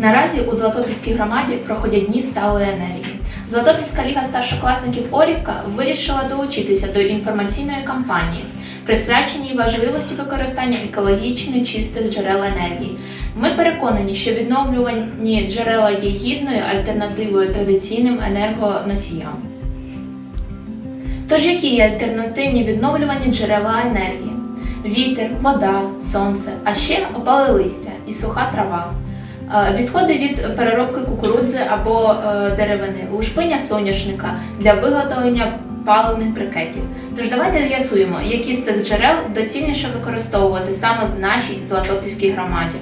Наразі у Золотопільській громаді проходять дні сталої енергії. Золотопільська ліга старшокласників Орівка вирішила долучитися до інформаційної кампанії, присвяченій важливості використання екологічно чистих джерел енергії. Ми переконані, що відновлювані джерела є гідною альтернативою традиційним енергоносіям. Тож які є альтернативні відновлювані джерела енергії? Вітер, вода, сонце, а ще опале листя і суха трава. Е, Відходи від переробки кукурудзи або е, деревини, лушпиня соняшника для виготовлення паливних брикетів. Тож давайте з'ясуємо, які з цих джерел доцільніше використовувати саме в нашій Златопільській громаді.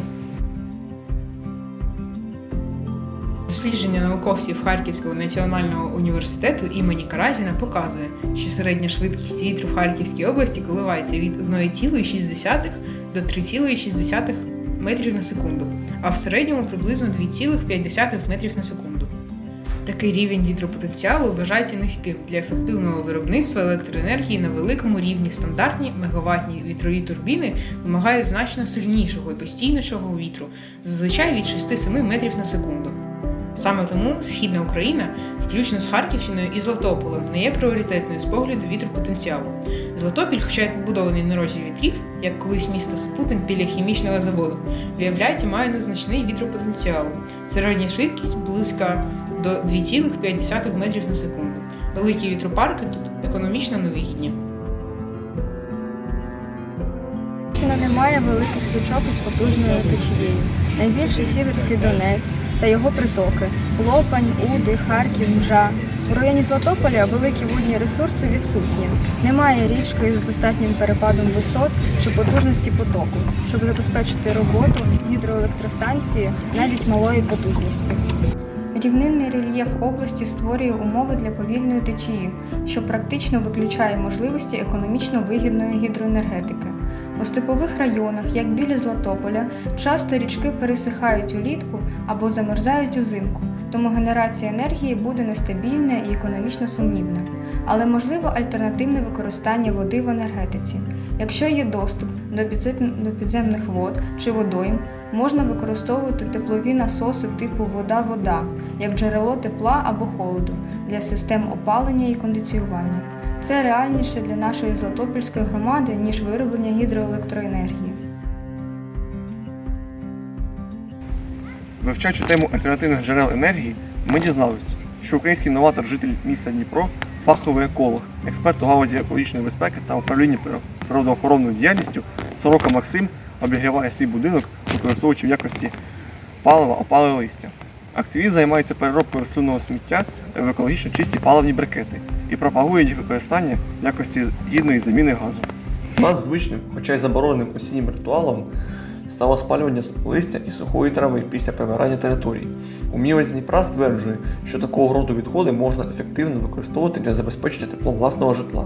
Дослідження науковців Харківського національного університету імені Каразіна показує, що середня швидкість вітру в Харківській області коливається від 1,6 до 3,6 метрів на секунду, а в середньому приблизно 2,5 метрів на секунду. Такий рівень вітропотенціалу вважається низьким для ефективного виробництва електроенергії на великому рівні. Стандартні мегаваттні вітрові турбіни вимагають значно сильнішого і постійнішого вітру, зазвичай від 6-7 метрів на секунду. Саме тому східна Україна, включно з Харківщиною і Златополем, не є пріоритетною з погляду вітропотенціалу. Златопіль, хоча й побудований на розі вітрів, як колись місто Супутник біля хімічного заводу, виявляється, має незначний вітропотенціал. Середня швидкість близько до 2,5 метрів на секунду. Великі вітропарки тут економічно невигідні. Черкащина не великих річок із потужною течією. Найбільший Сіверський Донець та його притоки Лопань, Уди, Харків, Мжа. У районі Златополя великі водні ресурси відсутні. Немає річки з достатнім перепадом висот чи потужності потоку, щоб забезпечити роботу гідроелектростанції навіть малої потужності. Рівнинний рельєф області створює умови для повільної течії, що практично виключає можливості економічно вигідної гідроенергетики. У степових районах, як біля Златополя, часто річки пересихають улітку або замерзають узимку, тому генерація енергії буде нестабільна і економічно сумнівна. Але можливо альтернативне використання води в енергетиці. Якщо є доступ до підземних вод чи водойм, можна використовувати теплові насоси типу вода-вода як джерело тепла або холоду для систем опалення і кондиціювання. Це реальніше для нашої Златопільської громади, ніж вироблення гідроелектроенергії. Вивчаючи тему альтернативних джерел енергії, ми дізналися, що український новатор, житель міста Дніпро, фаховий еколог, експерт у галузі екологічної безпеки та управління природоохоронною діяльністю Сорока Максим обігріває свій будинок, використовуючи в якості палива опале листя. Активіст займається переробкою рослинного сміття в екологічно чисті паливні брикети і пропагує їх використання в якості гідної заміни газу. У нас звичним, хоча й забороненим осіннім ритуалом, стало спалювання листя і сухої трави після прибирання територій. Умілець Дніпра стверджує, що такого роду відходи можна ефективно використовувати для забезпечення теплом власного житла.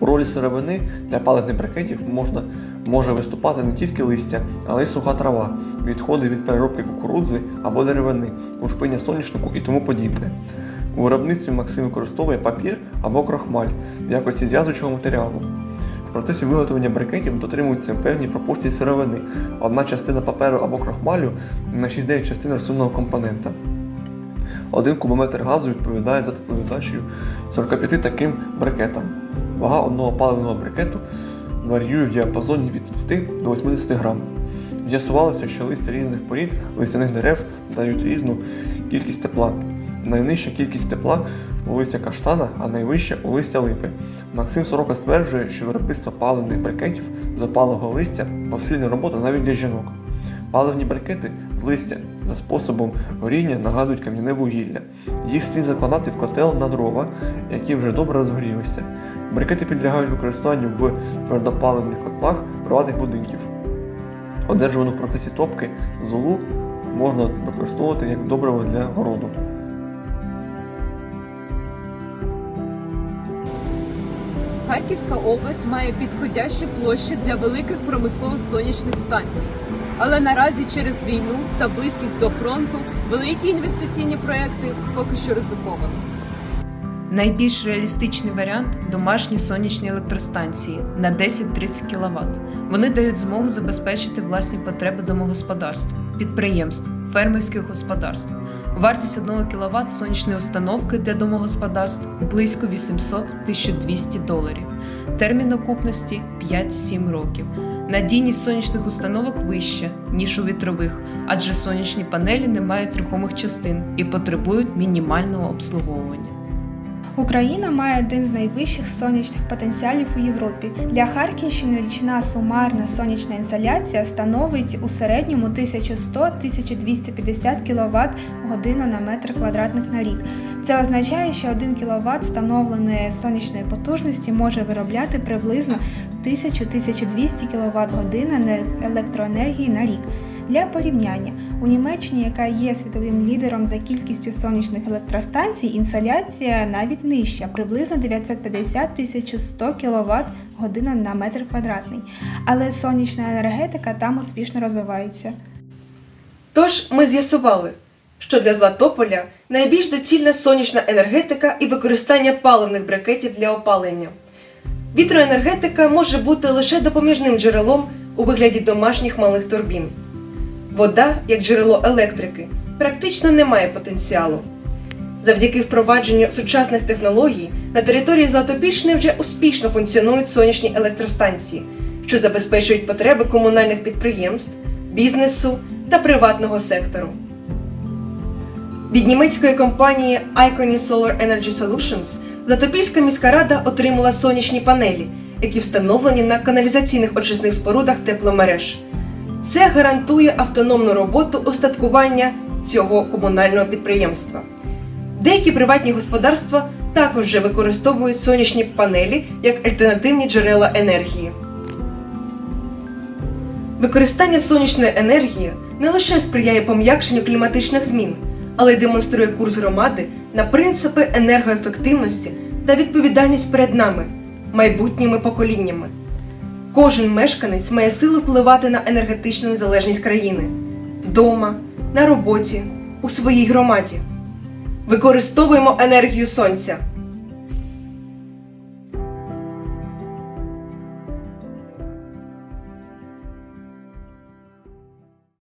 У ролі сировини для паливних брикетів можна, може виступати не тільки листя, але й суха трава, відходи від переробки кукурудзи або деревини, лушпиня соняшнику і тому подібне. У виробництві Максим використовує папір або крохмаль в якості зв'язуючого матеріалу. В процесі виготовлення брикетів дотримуються певні пропорції сировини, одна частина паперу або крохмалю на 6-9 частин рослинного компонента. Один кубометр газу відповідає за тепловіддачею 45 таким брикетам. Вага одного паливного брикету варіює в діапазоні від 30 до 80 грам. З'ясувалося, що листя різних порід листяних дерев дають різну кількість тепла. Найнижча кількість тепла у листя каштана, а найвища у листя липи. Максим Сорока стверджує, що виробництво паливних брикетів з опалого листя посильна робота навіть для жінок. Паливні брикети з листя за способом горіння нагадують кам'яне вугілля. Їх слід закладати в котел на дрова, які вже добре розгорілися. Брикети підлягають використанню в твердопаливних котлах приватних будинків. Одержувану в процесі топки золу можна використовувати як добриво для городу. Харківська область має підходящі площі для великих промислових сонячних станцій. Але наразі через війну та близькість до фронту великі інвестиційні проекти поки що ризиковано. Найбільш реалістичний варіант домашні сонячні електростанції на 10-30 кВт. Вони дають змогу забезпечити власні потреби домогосподарств, підприємств, фермерських господарств. Вартість 1 кВт сонячної установки для домогосподарств близько 800-1200 доларів. Термін окупності 5-7 років. Надійність сонячних установок вища, ніж у вітрових, адже сонячні панелі не мають рухомих частин і потребують мінімального обслуговування. Україна має один з найвищих сонячних потенціалів у Європі. Для Харківщини річна сумарна сонячна інсоляція становить у середньому 1100-1250 кВт годину на метр квадратних на рік. Це означає, що 1 кВт встановленої сонячної потужності може виробляти приблизно 1000-1200 кВт години електроенергії на рік. Для порівняння, у Німеччині, яка є світовим лідером за кількістю сонячних електростанцій, інсоляція навіть нижча, приблизно 950-1100 кВт година на метр квадратний. Але сонячна енергетика там успішно розвивається. Тож ми з'ясували, що для Златополя найбільш доцільна сонячна енергетика і використання паливних брикетів для опалення. Вітроенергетика може бути лише допоміжним джерелом у вигляді домашніх малих турбін. Вода, як джерело електрики, практично не має потенціалу. Завдяки впровадженню сучасних технологій на території Златопільщини вже успішно функціонують сонячні електростанції, що забезпечують потреби комунальних підприємств, бізнесу та приватного сектору. Від німецької компанії Icony Solar Energy Solutions Златопільська міська рада отримала сонячні панелі, які встановлені на каналізаційних очисних спорудах тепломереж. Це гарантує автономну роботу устаткування цього комунального підприємства. Деякі приватні господарства також вже використовують сонячні панелі як альтернативні джерела енергії. Використання сонячної енергії не лише сприяє пом'якшенню кліматичних змін, але й демонструє курс громади на принципи енергоефективності та відповідальність перед нами, майбутніми поколіннями. Кожен мешканець має силу впливати на енергетичну незалежність країни вдома, на роботі, у своїй громаді. Використовуємо енергію сонця.